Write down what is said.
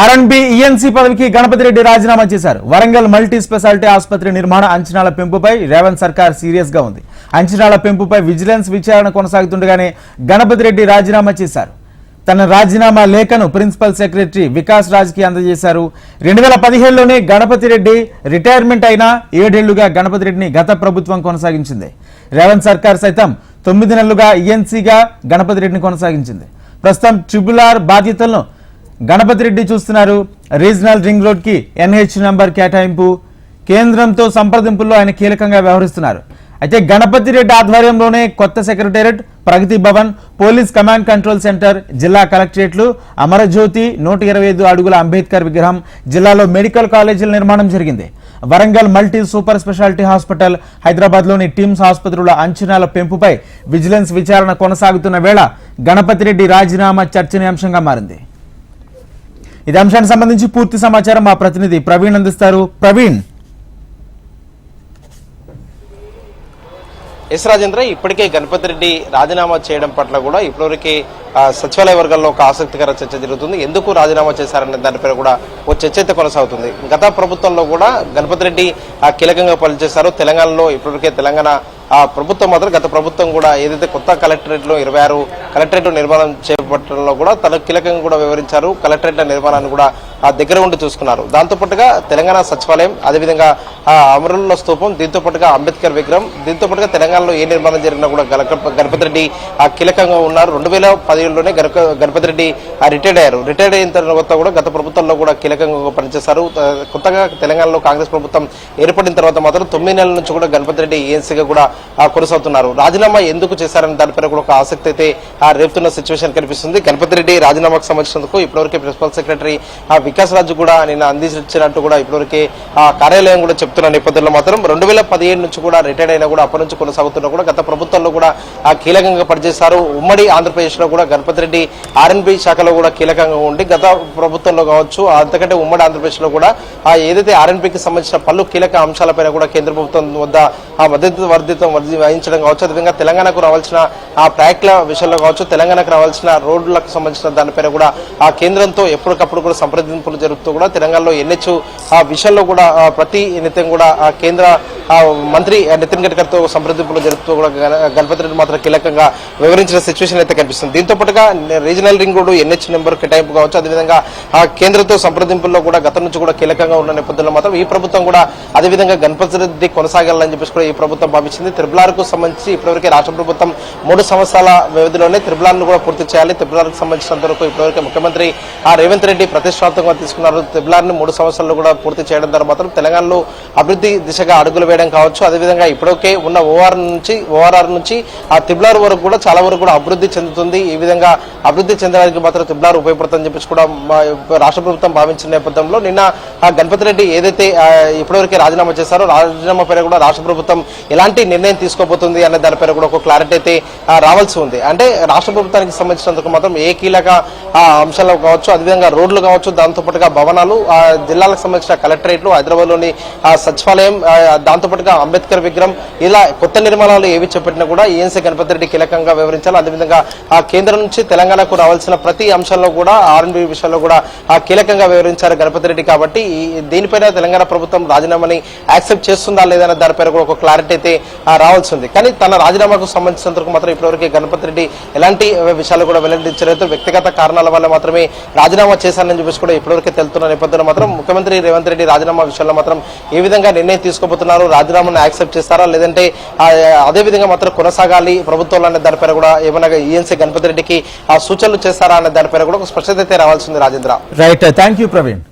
R&B ENC పదవికి గణపతి రెడ్డి రాజీనామా చేశారు. వరంగల్ మల్టీ స్పెషాలిటీ ఆసుపత్రి నిర్మాణ అంచనాల పెంపుపై రేవంత్ సర్కార్ సీరియస్గా ఉంది. అంచనాల పెంపుపై విజిలెన్స్ విచారణ కొనసాగుతుండగానే గణపతి రెడ్డి రాజీనామా చేశారు. తన రాజీనామా లేఖను ప్రిన్సిపల్ సెక్రటరీ వికాస్ రాజ్కి అందజేశారు. రెండు వేల పదిహేడులోనే గణపతి రెడ్డి రిటైర్మెంట్ అయిన ఏడేళ్ళుగా గణపతి రెడ్డిని గత ప్రభుత్వం కొనసాగించింది. రేవంత్ సర్కార్ సైతం తొమ్మిది నెలలుగా ఈఎన్సీగా గణపతి రెడ్డిని కొనసాగించింది. ప్రస్తుతం ట్రిబుల్ ఆర్ బాధ్యతలను గణపతి రెడ్డి చూస్తున్నారు. రీజనల్ రింగ్ రోడ్కి ఎన్హెచ్ నంబర్ కేటాయింపు. కేంద్రంతో సంప్రదింపుల్లో ఆయన కీలకంగా వ్యవహరిస్తున్నారు. అయితే గణపతి రెడ్డి ఆధ్వర్యంలోనే కొత్త secretariat Pragathi Bhavan police command control centre జిల్లా కలెక్టరేట్లు అమరజ్యోతి నూట ఇరవై ఐదు అడుగుల అంబేద్కర్ విగ్రహం జిల్లాలో మెడికల్ కాలేజీల నిర్మాణం జరిగింది. Warangal multi super speciality hospital హైదరాబాద్లోని టిమ్స్ ఆసుపత్రుల అంచనాల పెంపుపై విజిలెన్స్ విచారణ కొనసాగుతున్న వేళ గణపతి రెడ్డి రాజీనామా చర్చనీయాంశంగా మారింది. ఇది అంశానికి సంబంధించి పూర్తి సమాచారం మా ప్రతినిధి ప్రవీణ్ అందిస్తారు. ప్రవీణ్. ఎస్ రాజేంద్ర ఇప్పటికే గణపతి రెడ్డి రాజీనామా చేయడం పట్ల కూడా ఇప్పటివరకు సచివాలయ వర్గాల్లో ఒక ఆసక్తికర చర్చ జరుగుతుంది. ఎందుకు రాజీనామా చేశారనే దానిపైన కూడా ఓ చర్చ అయితే కొనసాగుతుంది. గత ప్రభుత్వంలో కూడా గణపతి రెడ్డి కీలకంగా పనిచేశారు. తెలంగాణలో ఇప్పటివరకే తెలంగాణ ఆ ప్రభుత్వం మాత్రం గత ప్రభుత్వం కూడా ఏదైతే కొత్త కలెక్టరేట్లో ఇరవై ఆరు కలెక్టరేట్ నిర్మాణం చేపట్టడంలో కూడా తన కీలకంగా కూడా వివరించారు. కలెక్టరేట్ల నిర్మాణాన్ని కూడా దగ్గర ఉండి చూసుకున్నారు. దాంతో పాటుగా తెలంగాణ సచివాలయం అదేవిధంగా అమరుల స్తూపం దీంతో పాటుగా అంబేద్కర్ విగ్రహం దీంతో పాటుగా తెలంగాణలో ఏ నిర్మాణం జరిగినా కూడా గల- గణపతి రెడ్డి ఆ కీలకంగా ఉన్నారు. రెండు వేల పదిహేడులోనే గణపతి రెడ్డి ఆ రిటైర్డ్ అయ్యారు. రిటైర్డ్ అయిన తర్వాత కూడా గత ప్రభుత్వంలో కూడా కీలకంగా పనిచేశారు కొత్తగా తెలంగాణలో కాంగ్రెస్ ప్రభుత్వం ఏర్పడిన తర్వాత మాత్రం తొమ్మిది నెలల నుంచి కూడా గణపతి రెడ్డి ఏఎన్సీగా కూడా కొనసాగుతున్నారు. రాజీనామా ఎందుకు చేశారని దానిపైన కూడా ఒక ఆసక్తి అయితే ఆ, రేపుతున్న సిచ్యువేషన్ కనిపిస్తుంది. గణపతి రెడ్డి రాజీనామాకు సంబంధించినందుకు ఇప్పటివరకు ప్రిన్సిపల్ సెక్రటరీ వికాస్ రాజు కూడా నిన్న అందించినట్టు కూడా ఇప్పటివరకే ఆ కార్యాలయం కూడా చెప్తున్న నేపథ్యంలో మాత్రం రెండు వేల పదిహేడు నుంచి కూడా రిటైర్డ్ అయినా కూడా అప్పటి నుంచి కొనసాగుతున్నా కూడా గత ప్రభుత్వంలో కూడా ఆ కీలకంగా పనిచేశారు. ఉమ్మడి ఆంధ్రప్రదేశ్లో కూడా గణపతి రెడ్డి ఆర్ఎన్బి శాఖలో కూడా కీలకంగా ఉండి గత ప్రభుత్వంలో కావచ్చు అంతకంటే ఉమ్మడి ఆంధ్రప్రదేశ్లో కూడా ఆ ఏదైతే ఆర్ఎన్బికి సంబంధించిన పలు కీలక అంశాలపైన కూడా కేంద్ర ప్రభుత్వం వద్ద ఆ మద్దతు వర్ధితం వర్ధి- వహించడం కావచ్చు అదేవిధంగా తెలంగాణకు రావాల్సిన ఆ ప్రాజెక్టుల విషయంలో కావచ్చు తెలంగాణకు రావాల్సిన రోడ్లకు సంబంధించిన దానిపైన కూడా ఆ కేంద్రంతో ఎప్పటికప్పుడు కూడా సంప్రదింపులు జరుపుతూ కూడా తెలంగాణలో ఎన్హెచ్ ఆ విషయంలో కూడా ప్రతి నిత్యం కూడా ఆ కేంద్ర మంత్రి నితిన్ గడ్కర్తో సంప్రదింపులు జరుపుతూ కూడా గణపతి రెడ్డి మాత్రం కీలకంగా వివరించిన సిచ్యువేషన్ అయితే కనిపిస్తుంది. దీంతో పాటుగా regional ring road NH number కేటాయింపు కావచ్చు. అదేవిధంగా ఆ కేంద్రంతో సంప్రదింపుల్లో కూడా గతం నుంచి కూడా కీలకంగా ఉన్న నేపథ్యంలో మాత్రం ఈ ప్రభుత్వం కూడా అదేవిధంగా గణపతి రెడ్డి కొనసాగాలని చెప్పేసి కూడా ఈ ప్రభుత్వం భావించింది. త్రిబులార్కు సంబంధించి ఇప్పటివరకు రాష్ట్ర ప్రభుత్వం మూడు సంవత్సరాల వ్యవధిలోనే త్రిబులార్ను కూడా పూర్తి చేయాలి. త్రిబులార్కు సంబంధించినంత వరకు ఇప్పటివరకు ముఖ్యమంత్రి ఆ రేవంత్ రెడ్డి ప్రతిష్టాత్మకంగా తీసుకున్నారు. త్రిపులార్ని మూడు సంవత్సరాలు కూడా పూర్తి చేయడం ద్వారా మాత్రం తెలంగాణలో అభివృద్ధి దిశగా అడుగులు వేయడం కావచ్చు. అదేవిధంగా ఇప్పటికే ఉన్న ఓఆర్ నుంచి ఓఆర్ఆర్ నుంచి ఆ త్రిపులార్ వరకు కూడా చాలా వరకు కూడా అభివృద్ధి చెందుతుంది. ఈ విధంగా అభివృద్ధి చెందడానికి మాత్రం త్రిపులార్ ఉపయోగపడుతుందని చెప్పేసి కూడా రాష్ట్ర ప్రభుత్వం భావించిన నేపథ్యంలో నిన్న ఆ గణపతి రెడ్డి ఏదైతే ఇప్పటివరకే రాజీనామా చేశారో రాజీనామా పైన కూడా రాష్ట్ర ప్రభుత్వం ఎలాంటి నిర్ణయం తీసుకోబోతుంది అనే దానిపైన కూడా ఒక క్లారిటీ అయితే రావాల్సి ఉంది. అంటే రాష్ట్ర ప్రభుత్వానికి సంబంధించినందుకు మాత్రం ఏ కీలక అంశాలు కావచ్చు అదేవిధంగా రోడ్లు కావచ్చు దాని దాంతోపాటుగా భవనాలు ఆ, జిల్లాలకు సంబంధించిన కలెక్టరేట్లు హైదరాబాద్లోని సచివాలయం దాంతోపాటుగా అంబేద్కర్ విగ్రహం ఇలా కొత్త నిర్మాణాలు ఏవి చేపట్టినా కూడా ఏఎన్సీ గణపతి రెడ్డి కీలకంగా వివరించాలి. అదేవిధంగా ఆ కేంద్రం నుంచి తెలంగాణకు రావాల్సిన ప్రతి అంశంలో కూడా ఆర్ఎన్బి విషయంలో కూడా ఆ కీలకంగా వివరించారు గణపతి రెడ్డి కాబట్టి దీనిపైన తెలంగాణ ప్రభుత్వం రాజీనామాని యాక్సెప్ట్ చేస్తుందా లేదనే దానిపైన కూడా ఒక క్లారిటీ అయితే రావాల్సి ఉంది. కానీ తన రాజీనామాకు సంబంధించినంత మాత్రం ఇప్పటివరకు గణపతి రెడ్డి ఎలాంటి విషయాలు కూడా వెల్లడించలేదు. వ్యక్తిగత కారణాల వల్ల మాత్రమే రాజీనామా చేశారని చెప్పేసి కూడా ఇప్పటివరకు తెలుతున్న నేపథ్యంలో మాత్రం ముఖ్యమంత్రి రేవంత్ రెడ్డి రాజీనామా విషయంలో మాత్రం ఏ విధంగా నిర్ణయం తీసుకోబోతున్నారు రాజీనామాను యాక్సెప్ట్ చేస్తారా లేదంటే అదే విధంగా మాత్రం కొనసాగాలి ప్రభుత్వంలో అనే దానిపైన కూడా ఏమైనా ఈఎన్సీ గణపతి రెడ్డికి ఆ సూచనలు చేస్తారా అనే దానిపైన కూడా ఒక స్పష్టత అయితే రావాల్సింది Rajendra. Right thank you Praveen